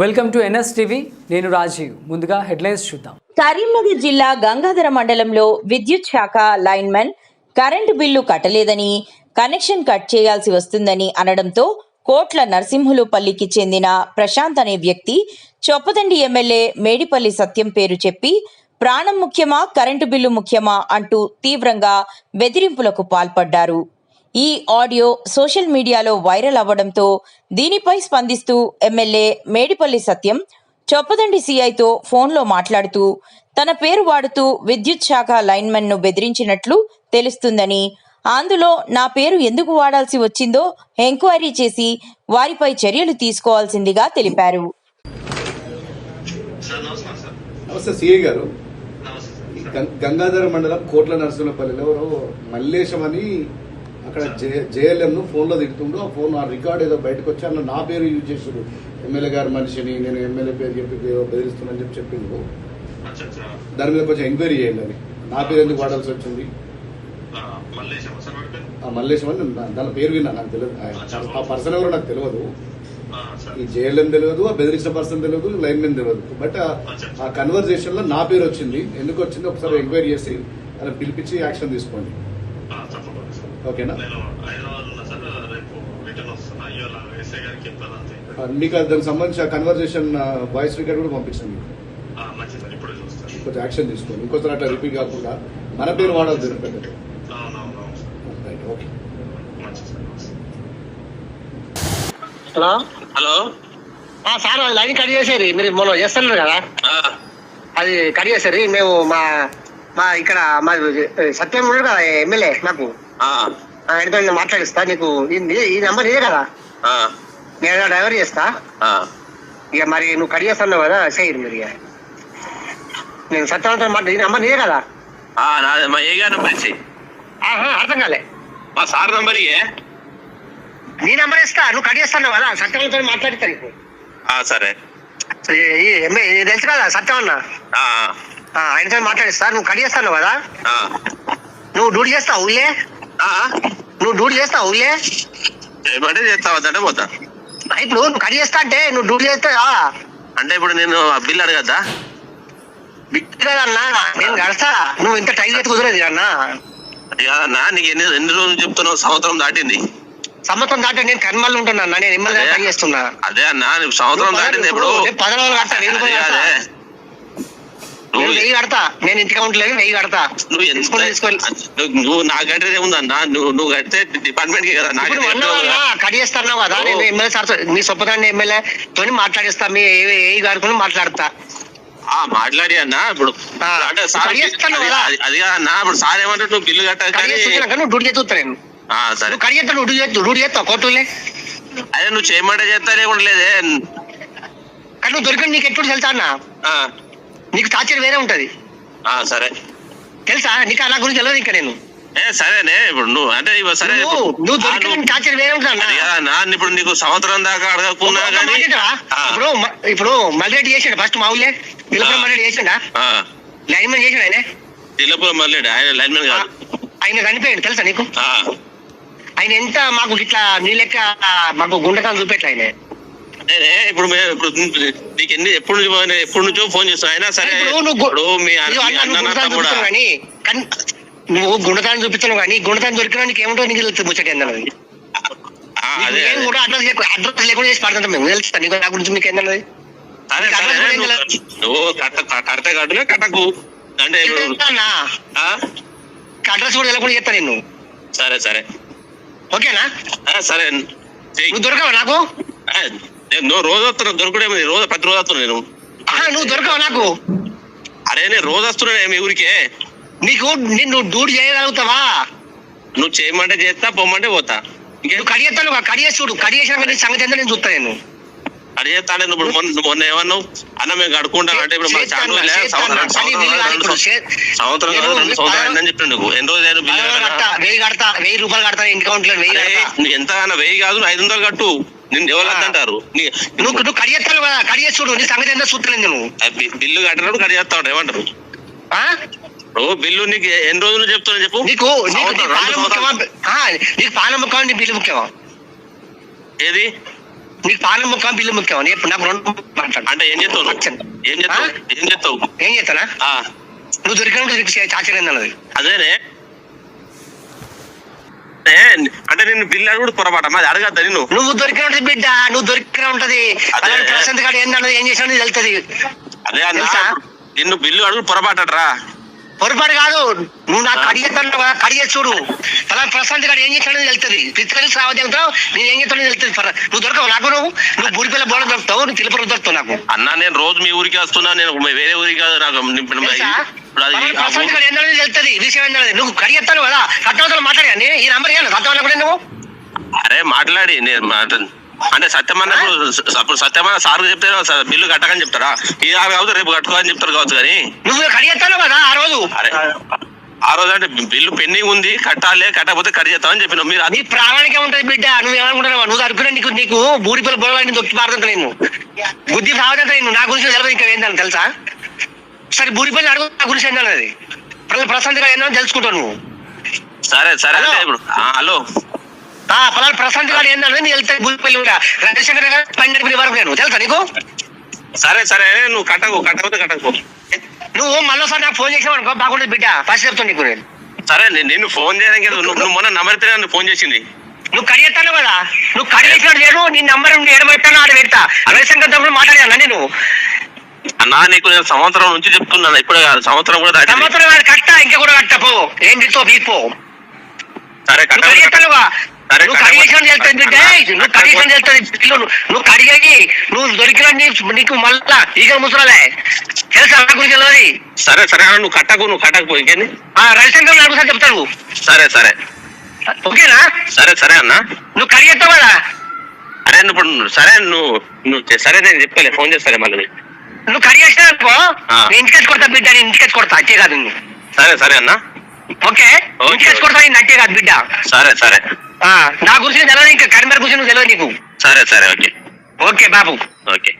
Welcome to NS TV నేను రాజీవ్. ముందుగా headlines చూద్దాం. కరీంనగర్ జిల్లా గంగాధర మండలంలో విద్యుత్ శాఖ లైన్మెన్ కరెంటు బిల్లు కట్టలేదని కనెక్షన్ కట్ చేయాల్సి వస్తుందని అనడంతో కోట్ల నరసింహులపల్లికి చెందిన ప్రశాంత్ అనే వ్యక్తి చొప్పదండి ఎమ్మెల్యే మేడిపల్లి సత్యం పేరు చెప్పి ప్రాణం ముఖ్యమా కరెంటు బిల్లు ముఖ్యమా అంటూ తీవ్రంగా బెదిరింపులకు పాల్పడ్డారు. ఈ ఆడియో సోషల్ మీడియాలో వైరల్ అవ్వడంతో దీనిపై స్పందిస్తూ ఎమ్మెల్యే మేడిపల్లి సత్యం చొప్పదండి సీఐతో ఫోన్లో మాట్లాడుతూ తన పేరు వాడుతూ విద్యుత్ శాఖ లైన్మెన్ను బెదిరించినట్లు తెలుస్తుందని. అందులో నా పేరు ఎందుకు వాడాల్సి వచ్చిందో ఎంక్వైరీ చేసి వారిపై చర్యలు తీసుకోవాల్సిందిగా తెలిపారు. నమస్తే సిఐ గారు. గంగాధర మండలం కోట్ల నరసింహపల్లిలో మల్లేశం అని అక్కడ జేఎల్ఎం ను ఫోన్లో తిడుతుండు. ఆ ఫోన్ ఆ రికార్డ్ ఏదో బయటకు వచ్చి అన్న నా పేరు యూజ్ చేసాడు. ఎమ్మెల్యే గారు మనిషిని నేను ఎమ్మెల్యే పేరు చెప్పి ఏదో బెదిరిస్తున్నానని చెప్పి చెప్పిండు. దాని మీద కొంచెం ఎంక్వైరీ చేయండి అని. నా పేరు ఎందుకు వాడాల్సి వచ్చింది? ఆ, మల్లేశం అని దాని పేరు విన్నా నాకు తెలియదు. ఆ- పర్సన్ ఎవరో నాకు తెలియదు. ఈ జేఎల్ఎం తెలియదు ఆ బెదిరించిన పర్సన్ తెలియదు లైన్ మెన్ తెలియదు. బట్ ఆ- కన్వర్జేషన్లో నా పేరు వచ్చింది. ఎందుకు వచ్చింది? ఒకసారి ఎంక్వైరీ చేసి అలా పిలిపించి యాక్షన్ తీసుకోండి. ఓకేనా? మీకు అది దానికి సంబంధించిన కన్వర్జేషన్ వాయిస్ రికార్డ్ కూడా పంపించాను మీకు చూస్తాను కొంచెం యాక్షన్ తీసుకోండి. ఇంకోసారి అట్లా రిపీట్ కాకుండా మన పేరు వాడవద్దు. హలో? హలో? ఆ, సార్ అది లైన్ కట్ చేసేది. మీరు మొన్న చేస్తున్నారు కదా? ఆ, అది కట్ చేసేది. మేము మా మా ఇక్కడ మా సత్యం ఉన్నాడు కదా ఎమ్మెల్యే నాకు ఆయనతో నేను మాట్లాడిస్తా నీకు ఈ ఈ నెంబర్ ఇదే కదా? నేను డ్రైవర్ చేస్తా. ఇక మరి నువ్వు కట్ చేస్తున్నావు కదా చేయరు మీరు ఇక. నేను సత్యంతో మాట ఈ నెంబర్ ఇదే కదా? నాది మా ఏ గారి నంబర్ ఇచ్చి అర్థం కాలే. మా సార్ నంబర్ ఇయ్యే? నీ నెంబర్ ఇస్తా నువ్వు కట్ చేస్తున్నావు కదా సత్యంతో మాట్లాడిస్తా నీకు. సరే. తెలుసు కదా సత్యం అన్న ఆయనతో మాట్లాడిస్తా నువ్వు కట్ కదా? నువ్వు డ్యూటీ చేస్తావు ఊళ్ళే. నువ్వు డ్యూటీ చేస్తావు ఊళ్ళే ఏమంటే చేస్తావా అంటే పోతా? ఇప్పుడు నువ్వు కట్ చేస్తా అంటే నువ్వు డ్యూటీ చేస్తావా అంటే ఇప్పుడు నేను ఆ బిల్ అడగద్దా? అన్నా నేను కడతా. నువ్వు ఇంత టైం అయితే కుదరదు అన్న. ఇక అన్నా నీకు ఎన్ని ఎన్ని రోజులు చెప్తున్నావు? సంవత్సరం దాటింది. సంవత్సరం దాకా నేను కర్మల్లో ఉంటున్నా అన్న నేను ఎమ్మెల్యే. పని చేస్తున్నా. అదే అన్నా సంవత్సరం దాటింది ఇప్పుడు నేను పది రోజులు కడతా వెయ్యి అదే రూపాయలు కడతా అదే నేను వెయ్యి కడతా. నేను ఇంటికి ఉండలేదు వెయ్యి కడతా. నువ్వు ఎంత నువ్వు- నా కట్టే ఏముందన్నా నువ్వు నువ్వు కడితే డిపార్ట్మెంట్కి కదా కట్ చేస్తున్నావు కదా నేను ఎమ్మెల్యే సార్ మీ సొప్పదాన్ని ఎమ్మెల్యే తోని మాట్లాడిస్తా మీ ఏ- గారికి మాట్లాడతా. ఆ మాట్లాడి అన్నా ఇప్పుడు అంటే సార్ అది- అన్నా ఇప్పుడు సార్ ఏమంటాడు నువ్వు బిల్లు కట్టాలి నువ్వు డ్యూటీ చేస్తా నేను. ఆ, సరే. కట్ చేస్తా డ్యూటీ చేస్తావు కోర్టులే అదే నువ్వు చేయమంటే చేస్తానే కూడా లేదే. కానీ నువ్వు దొరికిన నీకు ఎప్పుడు తెలుసా అన్న? ఆ, నీకు టార్చర్ వేరే ఉంటది. ఆ, సరే. తెలుసా? నీకు అలా గురించి తెలియదు ఇంకా నేను. ఏ సరేనే ఇప్పుడు నువ్వు అంటే సరే నువ్వు నువ్వు దొరికిన టార్చర్ వేరే అది అన్న కాదన్నా, ఇప్పుడు నీకు సంవత్సరం దాకా అడగకున్నా కానీ ఇప్పుడు మ- ఇప్పుడు మల్రెడ్డి చేసిండు ఫస్ట్ మా ఊళ్ళే. పిల్లపురం ఆ. మల్రెడ్డి చేసిండా? ఆ, లైన్ మ్యాన్ చేసిండు ఆయన? తిల్లపురం మళ్ళీ ఆయన లైన్ మ్యాన్ కాదు ఆయన చనిపోయాడు తెలుసా నీకు? ఆ, ఆయన ఎంత మాకు ఇట్లా నీ లెక్క మాకు గుండకాలు చూపెట్ల ఆయన? నేనే ఇప్పుడు మే- ఇప్పుడు నీకు ఎన్ని ఎప్పుడు నుంచి ఎప్పుడు నుంచో ఫోన్ చేస్తాను అయినా సరే ఇప్పుడు నువ్వు గు- ఇప్పుడు మీ అన్న- నువ్వు మీ అన్న నువ్వు అన్న గుణతాన్ని తమ్ముడా. చూపిస్తున్నావు కానీ కన్- నువ్వు గుణతాన్ని చూపిస్తున్నావు కానీ గుణతాన్ని దొరికినా నీకు ఏముంటో నీకు తెలుస్తుంది ముచ్చట ఏందన్నది? ఆ, అదే అదే. కూడా అడ్రస్ లేకుండా అడ్రస్ లేకుండా చేసి పడుతుంటాం మేము. తెలుస్తా నీకు నా గురించి ఏందన్నది? నీకు సరే అడ్రస్ కూడా ఏం నువ్వు- తెలియదు. నువ్వు కట్ట కడితే కట్టుగా కట్టకు. అంటే ఇప్పుడు ఆ? అడ్రస్ కూడా వెళ్ళకుండా చెప్తా నేను. సరే సరే. ఓకేనా? ఆ, సరే. చెయ్యి. నువ్వు దొరకవా నాకు? ఆ, నేను రోజు వస్తున్నా దొరకడే రోజు ప్రతి రోజు వస్తున్నా నేను. నువ్వు దొరకవా నాకు? అరే నేను రోజు వస్తున్నా మీ ఊరికే. నీకు నేను నువ్వు డ్యూటీ చేయగలుగుతావా? నువ్వు చేయమంటే చేస్తా పొమ్మంటే పోతా. ఇంకేం నువ్వు కడిగేస్తాను కడిగేసి చూడు. కడిగేసిన సంగతి ఏందో నేను చూస్తా నేను. అది చేస్తానే నువ్వు ఇప్పుడు మొన్న మొన్న ఏమన్నావు? అన్న మేము కడుక్కుంటాం అంటే ఇప్పుడు మాకు చాలా. సంవత్సరం రెండు సంవత్సరాలు అయిందని చెప్పిండు నువ్వు. ఎన్ని రోజులు వెయ్యి కడతా వెయ్యి రూపాయలు కడతా ఇంటి కౌంట్లో వెయ్యి ఎంత అన్న? వెయ్యి కాదు ఐదు వందలు కట్టు. నిన్ను ఎవరు అంటారు నువ్వు నువ్వు కడిగేస్తాను కదా కడిగేసి చూడు నీ సంగతి ఏందో చూస్తలేదు నువ్వు బిల్లు కట్టినప్పుడు కట్ చేస్తావు ఏమంటారు? బిల్లు నీకు ఎన్ని రోజులు చెప్తున్నా చెప్పు? నీకు నీకు పాలన ముఖ్యమా? నీ బిల్లు ముఖ్యమా? ఏది? నీకు పాలన ముఖ్యం బిల్లు ముఖ్యం నాకు రెండు అంటే ఏం చేస్తావు నువ్వు? ఏం చేస్తావు? ఏం చేస్తావు? ఏం చేస్తానా? నువ్వు దొరికినప్పుడు నీకు చాచరింది అన్నది. అదేనే? ఏ, అంటే నిన్ను బిల్లు అడుగుడు పొరపాట? మాది అడగద్దా నిన్ను? నువ్వు దొరికినట్టు బిడ్డ నువ్వు దొరికిన ఉంటది. అదే. అలాంటి ప్రశాంత్ గారు ఏందన్నది ఏం చేసినది వెళ్తది అదే అన్న తెలుసా? నిన్ను బిల్లు అడుగుడు పొరపాటరా పొరపాటు కాదు. నువ్వు నాకు కడిగేస్తాను కదా కడిగే చూడు. అలా ప్రశాంత్ గారు ఏం చేస్తాడో వెళ్తది పిచ్చుకొని సావతి వెళ్తావు నేను ఏం చేస్తాడో వెళ్తుంది నువ్వు దొరకవు నాకు నువ్వు. నువ్వు బుడిపిల్ల బోడ దొరుకుతావు నువ్వు తిరుపతి దొరుకుతావు నాకు. అన్న నేను రోజు మీ ఊరికి వస్తున్నా నేను వేరే ఊరికి కాదు నాకు తెలుసా? ఇప్పుడు అది ప్రశాంత్ గారు విషయం నువ్వు కడిగేస్తాను కదా కట్టవతలు మాట్లాడాను ఈ నంబర్ ఇవ్వాలి కట్టవాలి కూడా నువ్వు అరే మాట్లాడి నేను అంటే సత్యమన్న ఇప్పుడు అప్పుడు సత్యమన్న సార్ చెప్తే బిల్లు కట్టకని చెప్తారా? ఈ ఆరు కావచ్చు రేపు కట్టుకో అని చెప్తారు కావచ్చు కానీ. నువ్వు కడిగేస్తాను కదా ఆ రోజు? అరే ఆ రోజు అంటే బిల్లు పెండింగ్ ఉంది కట్టాలి కట్టకపోతే కట్ చేస్తామని చెప్పిన మీరు అది నీ ప్రాణానికే ఉంటది బిడ్డ నువ్వు ఏమనుకుంటున్నావు? నువ్వు అనుకున్నా నీకు నీకు బూడి పిల్ల బొడవని దొక్కి పారుతుంటా నేను. బుద్ధి సావదంట నేను నా గురించి తెలియదు ఇంకా ఏందని తెలుసా? సరే బూడి పిల్ల అడుగు నా గురించి ఏందన్నది ప్రజలు ప్రశాంత్ గారు ఏందని తెలుసుకుంటావు నువ్వు. సరే సరే ఇప్పుడు. ఆ, హలో. ఆ పలానా ప్రశాంత్ గారు ఏందన్నది నేను వెళ్తాను బూడి పిల్ల కూడా రవిశంకర్ గారు పన్నెండు వరకు నేను. తెలుసా నీకు? సరే సరే నువ్వు కట్టకు కట్టకపోతే కట్టకు నువ్వు మళ్ళీసారి నాకు ఫోన్ చేసావు అనుకో బాగుంటుంది బిడ్డ. ఫస్ట్ చెప్తాను నీకు నేను. సరే నేను నిన్ను ఫోన్ చేయడానికి ఏదో నువ్వు నువ్వు మొన్న నంబర్ ఇస్తే నన్ను ఫోన్ చేసింది. నువ్వు కడిగేస్తాను కదా? నువ్వు కడిగేసినట్టు లేడు నీ నంబర్ ఏడబెట్టాను ఆడ పెడతా. రవిశంకర్ తప్పుడు మాట్లాడాను నేను? అన్నా నీకు నేను సంవత్సరం నుంచి చెప్తున్నాను ఇప్పుడే కాదు సంవత్సరం కూడా. సంవత్సరం కట్ట ఇంకా కూడా కట్ట పో. ఏం తీసుకో పీకో సరే నువ్వు కట్ట సరే, నువ్వు కడిగేసిన బిడ్డ నువ్వు కడిగేసిన వెళ్తుంది పిల్లు నువ్వు కడిగేది నువ్వు దొరికిన నీకు మళ్ళా ఈగ ముసరాలే తెలుసా నా గురించి తెలియదు? సరే సరే అన్న నువ్వు కట్టకు నువ్వు కట్టకపోయి ఇంకేంది? ఆ రవిశంకర్ అడుగుతా చెప్తాను. సరే సరే. ఓకేనా? సరే సరే అన్న. నువ్వు కడిగేస్తావు కదా? అరే నువ్వు ఇప్పుడు నువ్వు- సరే నువ్వు నువ్వు సరే నేను చెప్తాలే ఫోన్ చేస్తాలే మళ్ళీ. నువ్వు కడిగేసిన అనుకో ఆ. నేను ఇంటికి కొడతా బిడ్డ నేను ఇంటికి కొడతా అట్టే కాదు సరే సరే అన్న. ఓకే? ఓకే. ఇంటికి కొడతా నేను అట్టే కాదు బిడ్డ. సరే సరే. ఆ, నా గురించి తెలియదు ఇంకా కరిమేర గురించి నువ్వు తెలియదు నీకు. సరే సరే ఓకే. ఓకే బాబు. ఓకే.